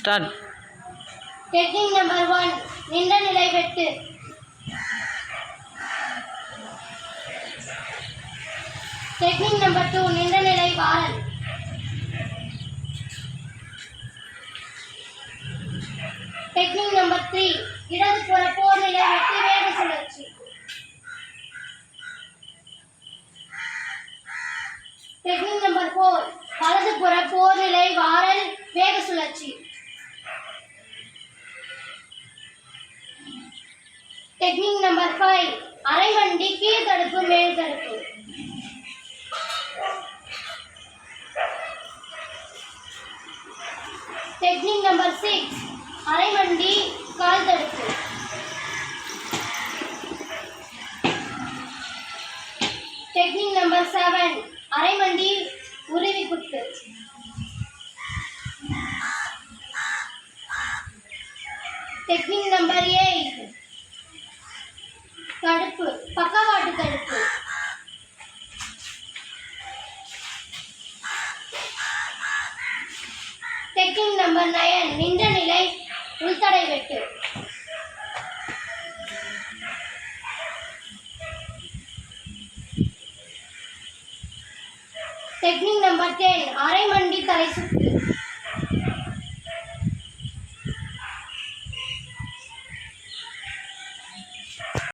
Start. Technique number one நின்ற நிலை வெட்டு. டெக்னிக் நம்பர் டூ நின்ற நிலை வாரல் டெக்னிக் நம்பர் த்ரீ இடதுபுற போர் நிலை வெட்டு வேக சுழற்சி. டெக்னிக் நம்பர் ஃபோர் வலதுபுற போர் நிலை வாரல் வேக சுழற்சி. டெக்னிக் நம்பர் ஃபைவ் அரைவண்டி கீழ் தடுப்பு மேல் தடுப்பு டெக்னிக் நம்பர் சிக்ஸ் அரைவண்டி கால் தடுப்பு டெக்னிக் நம்பர் செவன் அரைவண்டி உருவி குத்து. டெக்னிக் நம்பர் எயிட் தடுப்பு பக்கவாட்டு தடுப்பு டெக்னிக் நம்பர் நயன் நின்ற நிலை உள்தடை வெட்டு. டெக்னிக் நம்பர் டென் அரை மண்டி தலை சுற்று.